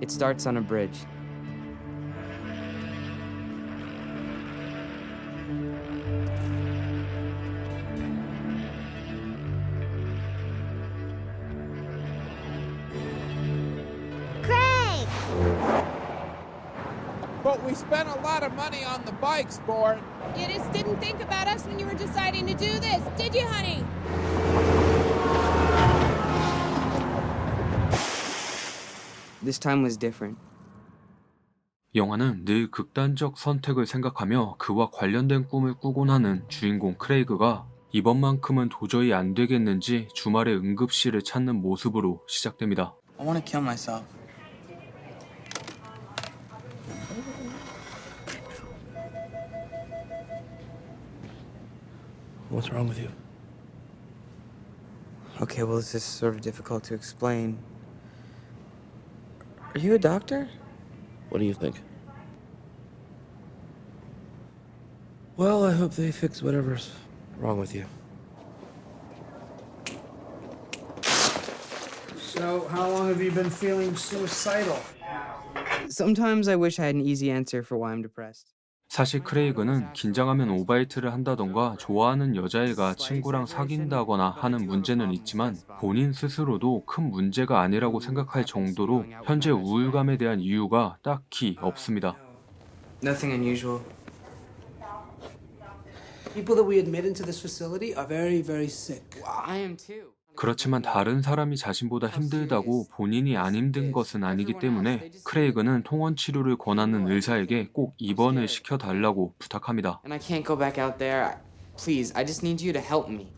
It starts on a bridge. Craig! But we spent a lot of money on the bikes, sport. You just didn't think about us when you were deciding to do this, did you, honey? This time was different. 영화는 늘 극단적 선택을 생각하며 그와 관련된 꿈을 꾸곤 하는 주인공 크레이그가 이번만큼은 도저히 안 되겠는지 주말에 응급실을 찾는 모습으로 시작됩니다. I want to kill myself. What's wrong with you? Okay, well, this is sort of difficult to explain. Are you a doctor? What do you think? Well, I hope they fix whatever's wrong with you. So, how long have you been feeling suicidal? Sometimes I wish I had an easy answer for why I'm depressed. 사실 크레이그는 긴장하면 오바이트를 한다던가 좋아하는 여자애가 친구랑 사귄다거나 하는 문제는 있지만 본인 스스로도 큰 문제가 아니라고 생각할 정도로 현재 우울감에 대한 이유가 딱히 없습니다. Nothing unusual. People that we admit into this facility are very, very sick. I am too. 그렇지만 다른 사람이 자신보다 힘들다고 본인이 안 힘든 것은 아니기 때문에 크레이그는 통원 치료를 권하는 의사에게 꼭 입원을 시켜달라고 부탁합니다. And I can't go back out there. I- Please, I just need you to help me.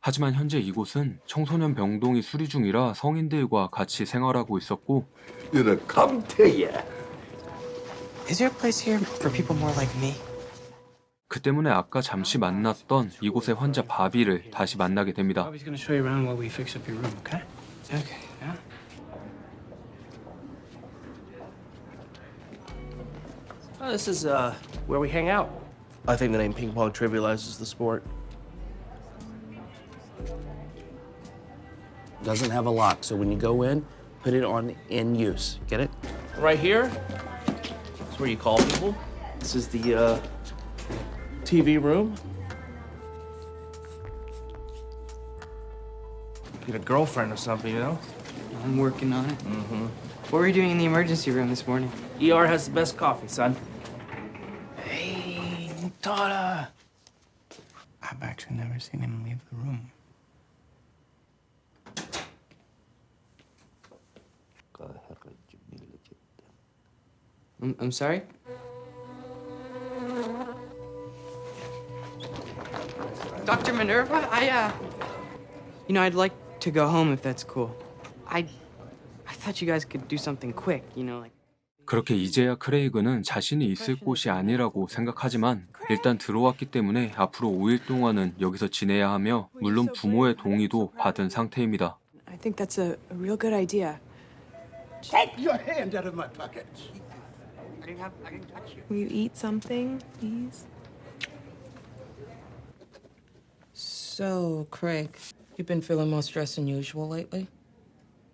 하지만 현재 이곳은 청소년 병동이 수리 중이라 성인들과 같이 생활하고 있었고 It'll come to you. Is there a place here for people more like me? 그 때문에 아까 잠시 만났던 이곳의 환자 바비를 다시 만나게 됩니다. Bobby's gonna show you around while we fix up your room, okay? Okay. Yeah? Oh, this is uh where we hang out. I think the name ping pong trivializes the sport. Doesn't have a lock, so when you go in, put it on in use. Get it? Right here. that's where you call people. This is the uh, TV room. Get a girlfriend or something, you know? I'm working on it. Mm-hmm. What were you doing in the emergency room this morning? ER has the best coffee, son. Hey, daughter. I've actually never seen him leave the room. I'm, I'm sorry? Dr. Minerva, I, uh. You know, I'd like to go home if that's cool. I. I thought you guys could do something quick, you know, like. 그렇게 이제야 크레이그는 자신이 있을 곳이 아니라고 생각하지만 일단 들어왔기 때문에 앞으로 5일 동안은 여기서 지내야 하며 물론 부모의 동의도 받은 상태입니다. I think that's a, a real good idea. Take your hand out of my pocket. Will you eat something, please? So, Craig, you've been feeling more stressed than usual lately?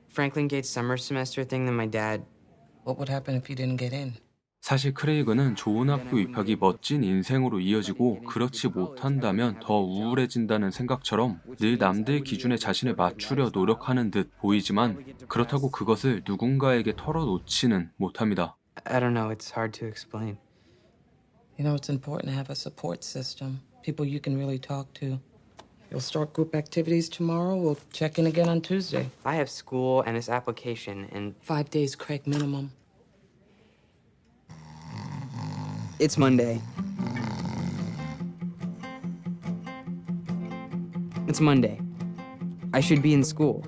Franklin Gates summer semester thing that my dad. What would happen if you didn't get in? 사실 크레이그는 좋은 학교 입학이 멋진 인생으로 이어지고 그렇지 못한다면 더 우울해진다는 생각처럼 늘 남들 기준에 자신을 맞추려 노력하는 듯 보이지만 그렇다고 그것을 누군가에게 털어놓지는 못합니다. I don't know, it's hard to explain. You know, it's important to have a support system, people you can really talk to. You'll start group activities tomorrow. We'll check in again on Tuesday. I have school and this application, and Five days, Craig, minimum. it's Monday. It's Monday. I should be in school.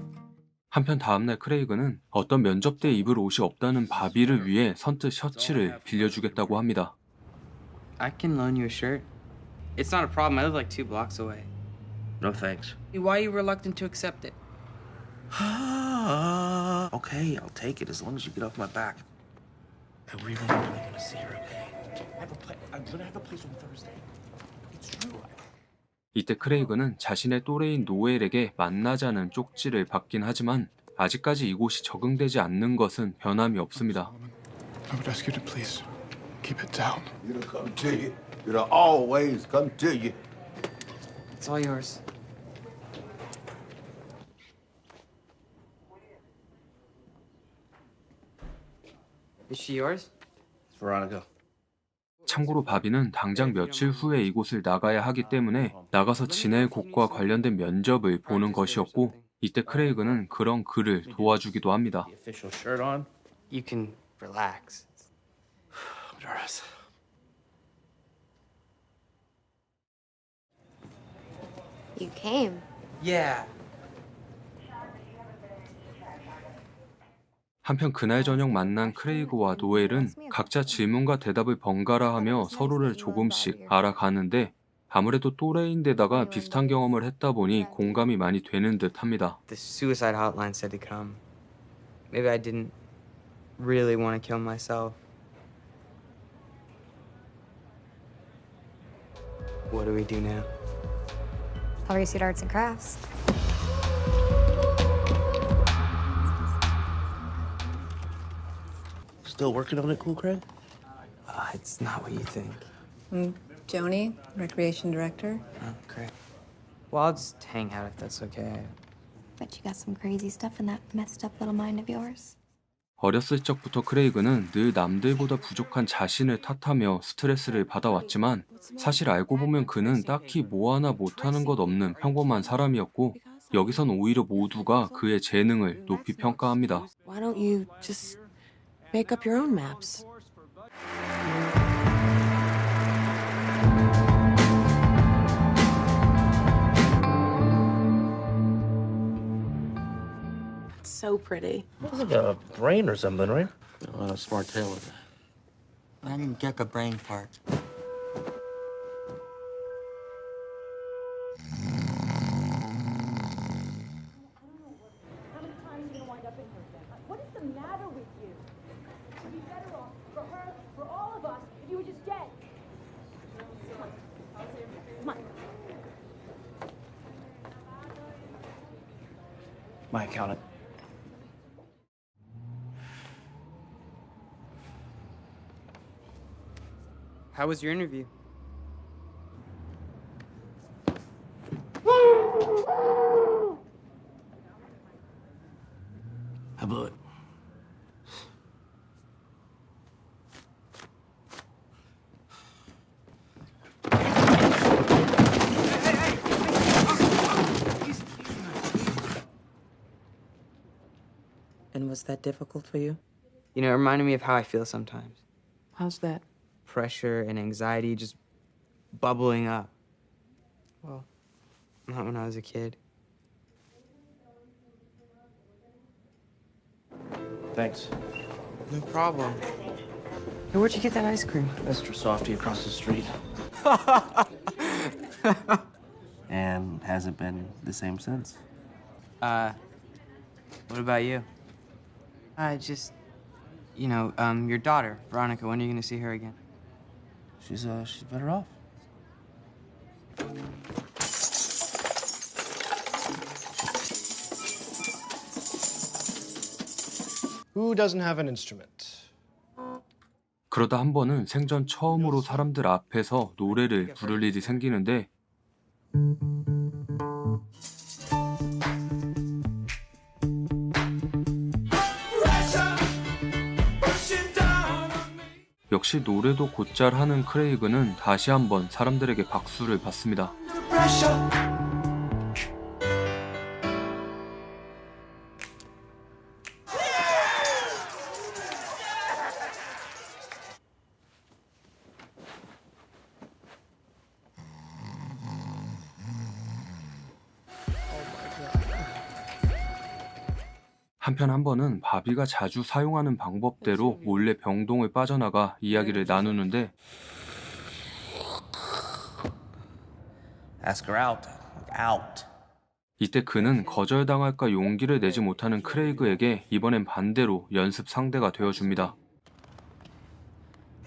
한편 다음날 크레이그는 어떤 면접 때 입을 옷이 없다는 바비를 위해 선뜻 셔츠를 빌려주겠다고 합니다. I can loan you a shirt. It's not a problem. I live like two blocks away. No thanks. Why are you reluctant to accept it? okay, I'll take it as long as you get off my back. I really, really want to see her, okay? I have a play. I'm gonna have a place on Thursday. It's true. 이때 크레이그는 자신의 또래인 노엘에게 만나자는 쪽지를 받긴 하지만 아직까지 이곳이 적응되지 않는 것은 변함이 없습니다. I would ask you to please keep it down. It'll come to you. It'll always come to you. It's all yours. Is she yours? Veronica. 참고로 바비는 당장 며칠 후에 이곳을 나가야 하기 때문에 나가서 지낼 곳과 관련된 면접을 보는 것이었고 이때 크레이그는 그런 그를 도와주기도 합니다. You came. Yeah. 한편 그날 저녁 만난 크레이그와 노엘은 각자 질문과 대답을 번갈아 하며 서로를 조금씩 알아가는데 아무래도 또래인데다가 비슷한 경험을 했다 보니 공감이 많이 되는 듯 합니다. The suicide hotline said to come. Maybe I didn't really want to kill myself. What do we do now? Color suit arts and crafts. Still working on it, Cool Craig? Uh, it's not what you think. Joni, Recreation Director. Oh, great. Well, I'll just hang out if that's okay. Bet you got some crazy stuff in that messed up little mind of yours. 어렸을 적부터 크레이그는 늘 남들보다 부족한 자신을 탓하며 스트레스를 받아왔지만 사실 알고 보면 그는 딱히 뭐 하나 못하는 것 없는 평범한 사람이었고 여기선 오히려 모두가 그의 재능을 높이 평가합니다. Why don't you just make up your own maps? It's so pretty. It's like a brain or something, right? Uh, smart tail. I didn't get the brain part. My accountant. How was your interview? I blew it. Was that difficult for you? You know, it reminded me of how I feel sometimes. How's that? Pressure and anxiety just bubbling up. Well, not when I was a kid. Thanks. No problem. Hey, where'd you get that ice cream? Mr. Softy across the street. and hasn't been the same since. Uh, what about you? I just, you know, um, your daughter, Veronica. When are you gonna see her again? She's uh she's better off. Who doesn't have an instrument? 그러다 한 번은 생전 처음으로 사람들 앞에서 노래를 부를 일이 생기는데 역시 노래도 곧잘 하는 크레이그는 다시 한번 사람들에게 박수를 받습니다. 한편 한 번은 바비가 자주 사용하는 방법대로 몰래 병동을 빠져나가 이야기를 나누는데 Ask her out. Out. 이때 그는 거절당할까 용기를 내지 못하는 크레이그에게 이번엔 반대로 연습 상대가 되어줍니다.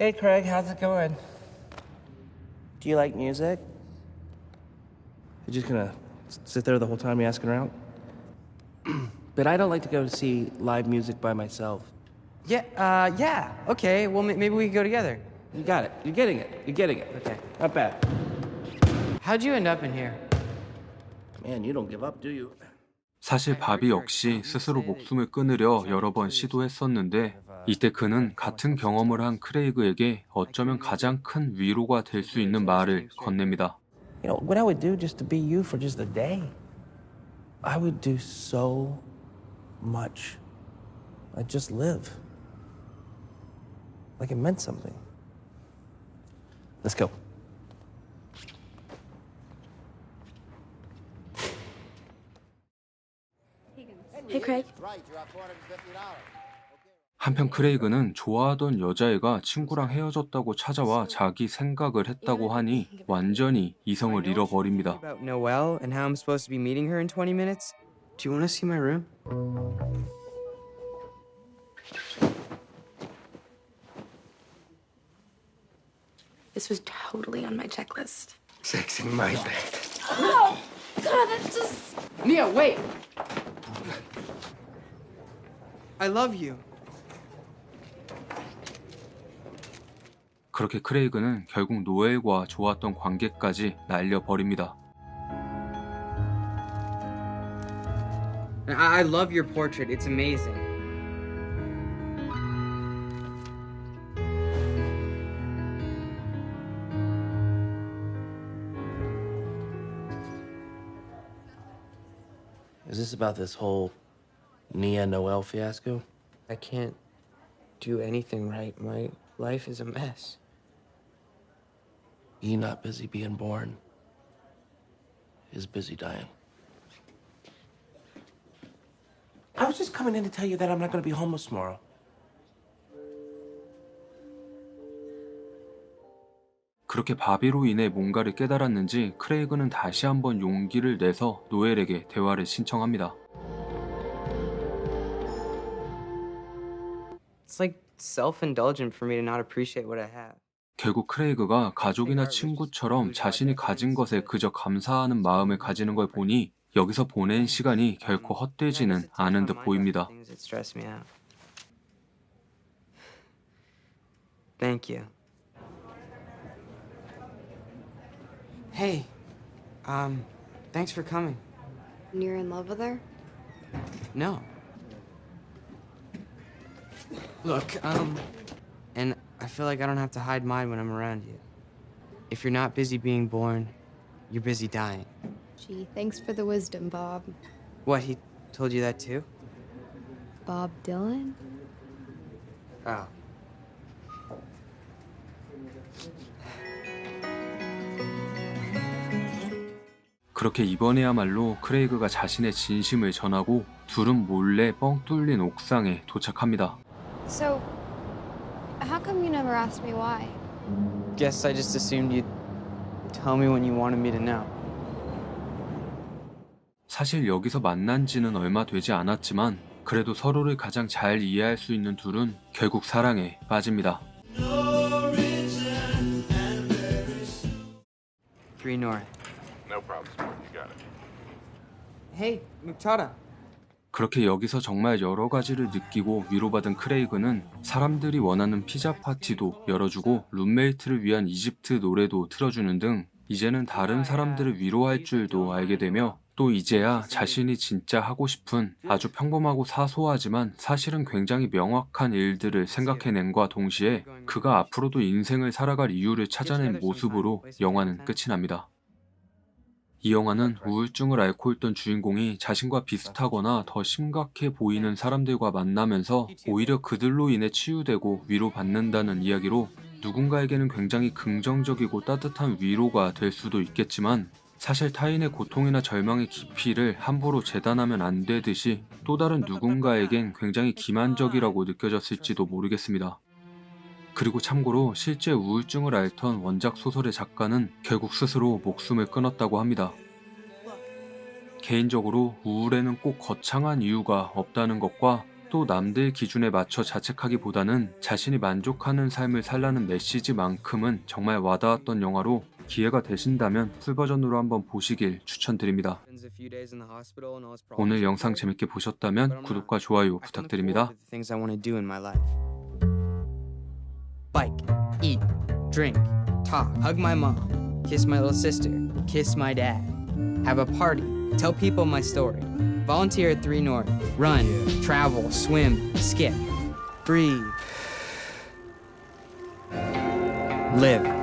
Hey Craig, how's it going? Do you like music? You're just gonna sit there the whole time you asking her out? But I don't like to go see live music by myself. Yeah, uh, yeah. Okay, well, may- maybe we could go together. You got it. You're getting it. You're getting it. Okay. Not bad. How'd you end up in here? Man, you don't give up, do you? 사실 바비 역시 스스로 목숨을 끊으려 여러 번 시도했었는데 이때 그는 같은 경험을 한 크레이그에게 어쩌면 가장 큰 위로가 될 수 있는 말을 건넵니다. You know, what I would do just to be you for just a day, I would do so much. I'd just live. Like it meant something. Let's go. Hey, Craig. 한편 크레이그는 좋아하던 여자애가 친구랑 헤어졌다고 찾아와 자기 생각을 했다고 하니 완전히 이성을 잃어버립니다. About Noelle and how I'm supposed to be meeting her in 20 minutes? Do you want to see my room? This was totally on my checklist. Sex in my bed. Oh, God, that's just. Mia, wait! I love you. 그렇게 크레이그는 결국 노엘과 좋았던 관계까지 날려버립니다. I, I love your portrait. It's amazing. Is this about this whole Nia Noel fiasco? I can't do anything right. My life is a mess. You not busy being born. Is busy dying. Coming in to tell you that I'm not gonna be homeless tomorrow. 그렇게 바비로 인해 뭔가를 깨달았는지 크레이그는 다시 한번 용기를 내서 노엘에게 대화를 신청합니다. It's like self-indulgent for me to not appreciate what I have. 결국 크레이그가 가족이나 친구처럼 자신이 가진 것에 그저 감사하는 마음을 가지는 걸 보니 여기서 보낸 시간이 결코 헛되지는 않은 듯 보입니다. Things that stress me out. Thank you. Hey, um, thanks for coming. You're in love with her? No. Look, um, and I feel like I don't have to hide mine when I'm around you. If you're not busy being born, you're busy dying. Gee, thanks for the wisdom, Bob. What, he told you that too? Bob Dylan? Oh. 그렇게 이번에야말로 크레이그가 자신의 진심을 전하고 둘은 몰래 뻥 뚫린 옥상에 도착합니다. So, how come you never asked me why? Guess I just assumed you'd tell me when you wanted me to know. 사실 여기서 만난 지는 얼마 되지 않았지만 그래도 서로를 가장 잘 이해할 수 있는 둘은 결국 사랑에 빠집니다. Three North. No problem. You got it. Hey, Muktada. 그렇게 여기서 정말 여러 가지를 느끼고 위로받은 크레이그는 사람들이 원하는 피자 파티도 열어주고 룸메이트를 위한 이집트 노래도 틀어주는 등 이제는 다른 사람들을 위로할 줄도 알게 되며 또 이제야 자신이 진짜 하고 싶은 아주 평범하고 사소하지만 사실은 굉장히 명확한 일들을 생각해낸과 동시에 그가 앞으로도 인생을 살아갈 이유를 찾아낸 모습으로 영화는 끝이 납니다. 이 영화는 우울증을 앓고 있던 주인공이 자신과 비슷하거나 더 심각해 보이는 사람들과 만나면서 오히려 그들로 인해 치유되고 위로받는다는 이야기로 누군가에게는 굉장히 긍정적이고 따뜻한 위로가 될 수도 있겠지만 사실 타인의 고통이나 절망의 깊이를 함부로 재단하면 안 되듯이 또 다른 누군가에겐 굉장히 기만적이라고 느껴졌을지도 모르겠습니다. 그리고 참고로 실제 우울증을 앓던 원작 소설의 작가는 결국 스스로 목숨을 끊었다고 합니다. 개인적으로 우울에는 꼭 거창한 이유가 없다는 것과 또 남들 기준에 맞춰 자책하기보다는 자신이 만족하는 삶을 살라는 메시지만큼은 정말 와닿았던 영화로 기회가 되신다면 풀 버전으로 한번 보시길 추천드립니다. 오늘 영상. 재밌게 보셨다면 구독과 좋아요 부탁드립니다. Bike, eat, drink, talk, hug my mom, kiss my little sister, kiss my dad, have a party, tell people my story, volunteer at 3 North, run, travel, swim, skip, breathe, live.